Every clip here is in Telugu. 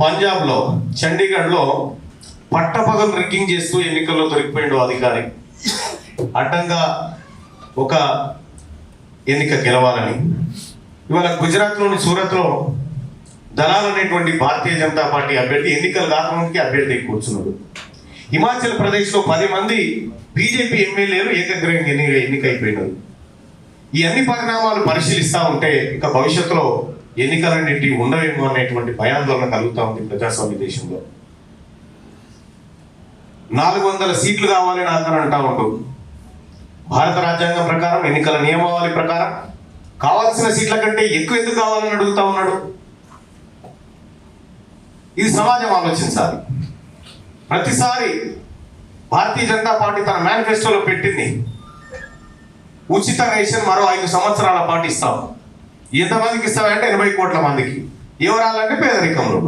పంజాబ్లో చండీగఢ్లో పట్టపగలు రిగ్గింగ్ చేస్తూ ఎన్నికల్లో దొరికిపోయిండు అధికారి. అడ్డంగా ఒక ఎన్నిక గెలవాలని. ఇవాళ గుజరాత్లోని సూరత్లో దళాలు అనేటువంటి భారతీయ జనతా పార్టీ అభ్యర్థి ఎన్నికలు కాకముందుకి అభ్యర్థి కూర్చున్నాడు. హిమాచల్ ప్రదేశ్లో పది మంది బీజేపీ ఎమ్మెల్యేలు ఏకగ్రహంగా ఎన్ని ఎన్నికైపోయినారు. ఈ అన్ని పరిణామాలు పరిశీలిస్తూ ఉంటే ఇక భవిష్యత్తులో ఎన్నికలన్నింటి ఉండవేమో అనేటువంటి భయాందోళన కలుగుతా ఉంది ప్రజాస్వామ్య దేశంలో. నాలుగు వందల సీట్లు కావాలని ఆఖరి అంటా ఉంటూ భారత రాజ్యాంగం ప్రకారం ఎన్నికల నియమావళి ప్రకారం కావాల్సిన సీట్ల కంటే ఎక్కువ ఎందుకు కావాలని అడుగుతా ఉన్నాడు? ఇది సమాజం ఆలోచించాలి. ప్రతిసారి భారతీయ జనతా పార్టీ తన మేనిఫెస్టోలో పెట్టింది ఉచిత రేషన్ మరో ఐదు సంవత్సరాల పాటిస్తాము. ఎంతమందికి ఇస్తావంటే ఎనభై కోట్ల మందికి. ఎవరాలంటే పేదరికంలో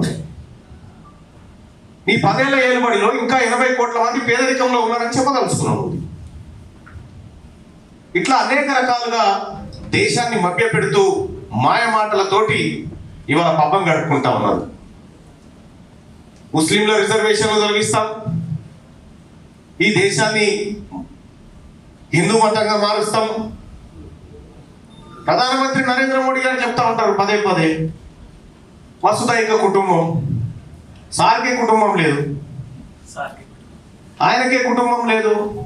నీ పదేళ్ళ ఏలుబడిలో ఇంకా ఎనభై కోట్ల మంది పేదరికంలో ఉన్నారని చెప్పదలుచుకున్నావు ఇట్లా అనేక రకాలుగా దేశాన్ని మభ్యపెడుతూ మాయ మాటలతోటి ఇవాళ పబ్బం గడుపుకుంటా ఉన్నారు. ముస్లింల రిజర్వేషన్లు తొలగిస్తాం. ఈ దేశాన్ని హిందూ మతంగా మారుస్తాం. ప్రధానమంత్రి నరేంద్ర మోడీ గారు చెప్తా ఉంటారు పదే పదే. వసుదైక కుటుంబం సార్కే కుటుంబం లేదు. ఆయనకే కుటుంబం లేదు.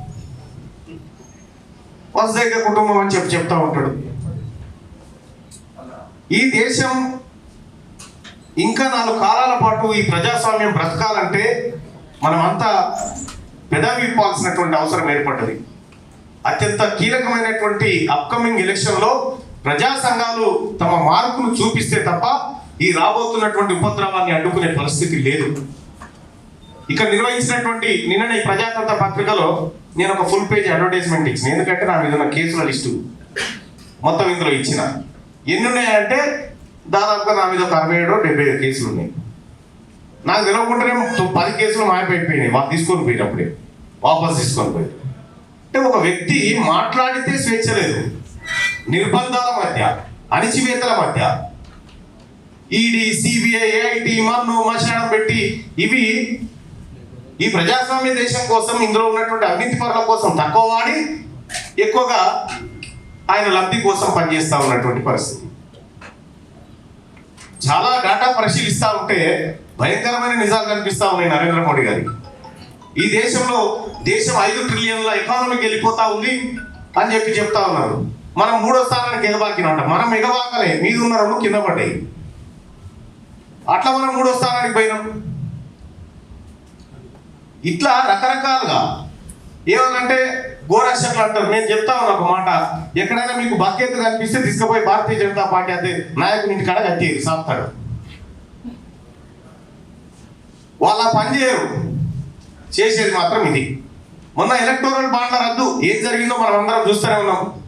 వసుదైక కుటుంబం అని చెప్పి చెప్తా ఉంటాడు. ఈ దేశం ఇంకా నాలుగు కాలాల పాటు ఈ ప్రజాస్వామ్యం బ్రతకాలంటే మనమంతా పెదవి విప్పాల్సినటువంటి అవసరం ఏర్పడ్డది. అత్యంత కీలకమైనటువంటి అప్కమింగ్ ఎలక్షన్లో ప్రజా సంఘాలు తమ మార్పును చూపిస్తే తప్ప ఈ రాబోతున్నటువంటి ఉపద్రవాన్ని అడ్డుకునే పరిస్థితి లేదు. ఇక్కడ నిర్వహించినటువంటి నిన్ననే ఈ ప్రజాతంత్ర పత్రికలో నేను ఒక ఫుల్ పేజ్ అడ్వర్టైజ్మెంట్ ఇచ్చిన. ఎందుకంటే నా మీద ఉన్న కేసుల లిస్టు మొత్తం ఇందులో ఇచ్చిన. ఎన్ని ఉన్నాయంటే దాదాపుగా నా మీద ఒక అరవై ఏడు డెబ్బై ఐదు కేసులు ఉన్నాయి. నాకు తెలియకుండానే పది కేసులు మాయమైపోయినాయి. వాళ్ళు తీసుకొని పోయినప్పుడే. వాపస్ తీసుకొని పోయి అంటే ఒక వ్యక్తి మాట్లాడితే స్వేచ్ఛ లేదు. నిర్బంధాల మధ్య అణిచివేతల మధ్య. ఈడీ సిబిఐ ఏఐటి మన్ను మశానం పెట్టి ఇవి ఈ ప్రజాస్వామ్య దేశం కోసం ఇందులో ఉన్నటువంటి అవినీతి పనుల కోసం తక్కువ వాడి ఎక్కువగా ఆయన లబ్ధి కోసం పనిచేస్తూ ఉన్నటువంటి పరిస్థితి. చాలా డేటా పరిశీలిస్తూ ఉంటే భయంకరమైన నిజాలు కనిపిస్తూ ఉన్నాయి నరేంద్ర మోడీ గారికి. ఈ దేశంలో దేశం ఐదు ట్రిలియన్ల ఎకానమీకి వెళ్ళిపోతా ఉంది అని చెప్పి చెప్తా ఉన్నారు. మనం మూడో స్థానానికి ఎగబాకినట్ట మనం ఎగబాకలే. మీద ఉన్న రెండు కింద పడ్డాయి. అట్లా మనం మూడో స్థానానికి పోయినాం. ఇట్లా రకరకాలుగా. ఏమనంటే గోరక్షకులు అంటారు. నేను చెప్తా ఉన్నా ఒక మాట. ఎక్కడైనా మీకు బకెట్ కనిపిస్తే తీసుకుపోయి భారతీయ జనతా పార్టీ అదే నాయకుని ఇంటి కాడ కట్టేది సాపుతాడు. వాళ్ళ పని చేయరు. చేసేది మాత్రం ఇది. మొన్న ఎలక్టోరల్ బాండ్ల రద్దు ఏం జరిగిందో మనం అందరం చూస్తూనే ఉన్నాం.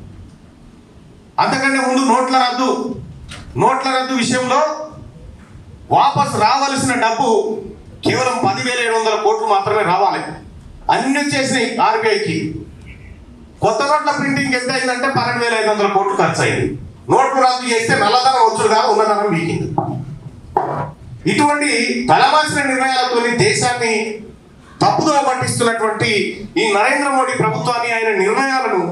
అంతకంటే ముందు నోట్ల రద్దు. నోట్ల రద్దు విషయంలో వాపస్ రావాల్సిన డబ్బు కేవలం పదివేల ఏడు వందల కోట్లు మాత్రమే రావాలి. అన్ని వచ్చేసినాయి ఆర్బీఐకి. కొత్త నోట్ల ప్రింటింగ్ ఎంత అయిందంటే పన్నెండు వేల ఐదు వందల కోట్లు ఖర్చు అయింది నోట్లు రద్దు చేస్తే నల్లధనం వచ్చుడుగా ఉన్నధనం వీకింది. ఇటువంటి తలమాసిన నిర్ణయాలతో దేశాన్ని తప్పుదోవ పట్టిస్తున్నటువంటి ఈ నరేంద్ర మోడీ ప్రభుత్వాన్ని ఆయన నిర్ణయాలను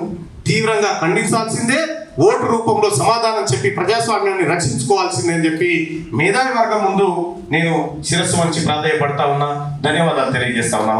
తీవ్రంగా ఖండించాల్సిందే ఓటు రూపంలో సమాధానం చెప్పి ప్రజాస్వామ్యాన్ని రక్షించుకోవాల్సిందే అని చెప్పి మేధావి వర్గం ముందు నేను శిరస్సు వంచి ప్రాధాయపడతా ఉన్నా. ధన్యవాదాలు తెలియజేస్తా ఉన్నా.